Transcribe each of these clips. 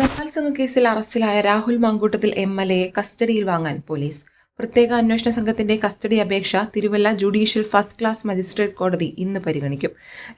ബലാത്സംഗ കേസിൽ അറസ്റ്റിലായ രാഹുൽ മാങ്കൂട്ടത്തിൽ എം എൽ എയെ കസ്റ്റഡിയിൽ വാങ്ങാൻ പോലീസ്. പ്രത്യേക അന്വേഷണ സംഘത്തിന്റെ കസ്റ്റഡി അപേക്ഷ Thiruvalla judicial first class magistrate കോടതി ഇന്ന് പരിഗണിക്കും.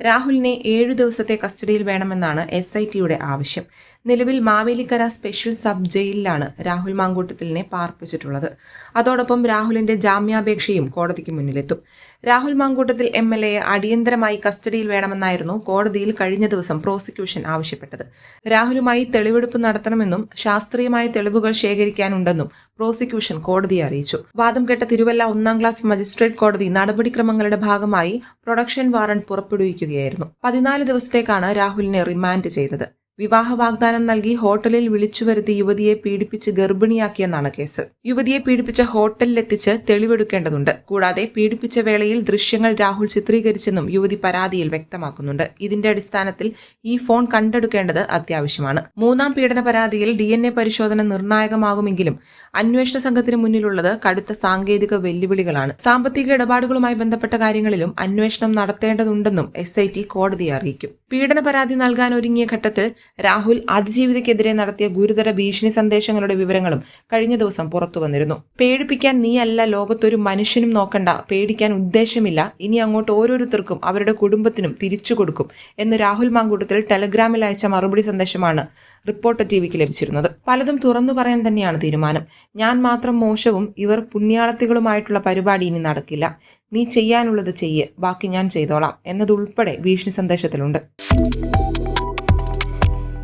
രാഹുലിനെ ഏഴു ദിവസത്തെ കസ്റ്റഡിയിൽ വേണമെന്നാണ് എസ് ഐ ടിയുടെ ആവശ്യം. നിലവിൽ മാവേലിക്കര സ്പെഷ്യൽ സബ് ജയിലിലാണ് രാഹുൽ മാങ്കൂട്ടത്തിലിനെ പാർപ്പിച്ചിട്ടുള്ളത്. അതോടൊപ്പം രാഹുലിന്റെ ജാമ്യാപേക്ഷയും കോടതിക്ക് മുന്നിലെത്തും. രാഹുൽ മാങ്കൂട്ടത്തിൽ എം എൽ എയെ അടിയന്തരമായി കസ്റ്റഡിയിൽ വേണമെന്നായിരുന്നു കോടതിയിൽ കഴിഞ്ഞ ദിവസം പ്രോസിക്യൂഷൻ ആവശ്യപ്പെട്ടത്. രാഹുലുമായി തെളിവെടുപ്പ് നടത്തണമെന്നും ശാസ്ത്രീയമായ തെളിവുകൾ ശേഖരിക്കാനുണ്ടെന്നും പ്രോസിക്യൂഷൻ കോടതിയെ അറിയിച്ചു. വാദം കേട്ട തിരുവല്ല ഒന്നാം ക്ലാസ് മജിസ്ട്രേറ്റ് കോടതി നടപടിക്രമങ്ങളുടെ ഭാഗമായി പ്രൊഡക്ഷൻ വാറണ്ട് പുറപ്പെടുവിക്കുകയായിരുന്നു. പതിനാല് ദിവസത്തേക്കാണ് രാഹുലിനെ റിമാൻഡ് ചെയ്തത്. വിവാഹ വാഗ്ദാനം നൽകി ഹോട്ടലിൽ വിളിച്ചു വരുത്തി യുവതിയെ പീഡിപ്പിച്ച് ഗർഭിണിയാക്കിയെന്നാണ് കേസ്. യുവതിയെ പീഡിപ്പിച്ച ഹോട്ടലിലെത്തിച്ച് തെളിവെടുക്കേണ്ടതുണ്ട്. കൂടാതെ പീഡിപ്പിച്ച വേളയിൽ ദൃശ്യങ്ങൾ രാഹുൽ ചിത്രീകരിച്ചെന്നും യുവതി പരാതിയിൽ വ്യക്തമാക്കുന്നുണ്ട്. ഇതിന്റെ അടിസ്ഥാനത്തിൽ ഈ ഫോൺ കണ്ടെടുക്കേണ്ടത് അത്യാവശ്യമാണ്. മൂന്നാം പീഡന പരാതിയിൽ ഡി എൻ എ പരിശോധന നിർണായകമാകുമെങ്കിലും അന്വേഷണ സംഘത്തിന് മുന്നിലുള്ളത് കടുത്ത സാങ്കേതിക വെല്ലുവിളികളാണ്. സാമ്പത്തിക ഇടപാടുകളുമായി ബന്ധപ്പെട്ട കാര്യങ്ങളിലും അന്വേഷണം നടത്തേണ്ടതുണ്ടെന്നും എസ് കോടതിയെ അറിയിക്കും. പീഡന പരാതി നൽകാൻ ഒരുങ്ങിയ ഘട്ടത്തിൽ രാഹുൽ അതിജീവിതയ്ക്കെതിരെ നടത്തിയ ഗുരുതര ഭീഷണി സന്ദേശങ്ങളുടെ വിവരങ്ങളും കഴിഞ്ഞ ദിവസം പുറത്തു വന്നിരുന്നു. പേടിപ്പിക്കാൻ നീയല്ല ലോകത്തൊരു മനുഷ്യനും നോക്കണ്ട പേടിക്കാൻ ഉദ്ദേശമില്ല. ഇനി അങ്ങോട്ട് ഓരോരുത്തർക്കും അവരുടെ കുടുംബത്തിനും തിരിച്ചു കൊടുക്കും എന്ന് രാഹുൽ മാങ്കൂട്ടത്തിൽ ടെലഗ്രാമിൽ അയച്ച മറുപടി സന്ദേശമാണ് റിപ്പോർട്ടർ ടിവിക്ക് ലഭിച്ചിരുന്നത്. പലതും തുറന്നു പറയാൻ തന്നെയാണ് തീരുമാനം. ഞാൻ മാത്രം മോശവും ഇവർ പുണ്യാളത്തികളുമായിട്ടുള്ള പരിപാടി ഇനി നടക്കില്ല. നീ ചെയ്യാനുള്ളത് ചെയ്യേ ബാക്കി ഞാൻ ചെയ്തോളാം എന്നതുൾപ്പെടെ ഭീഷണി സന്ദേശത്തിലുണ്ട്.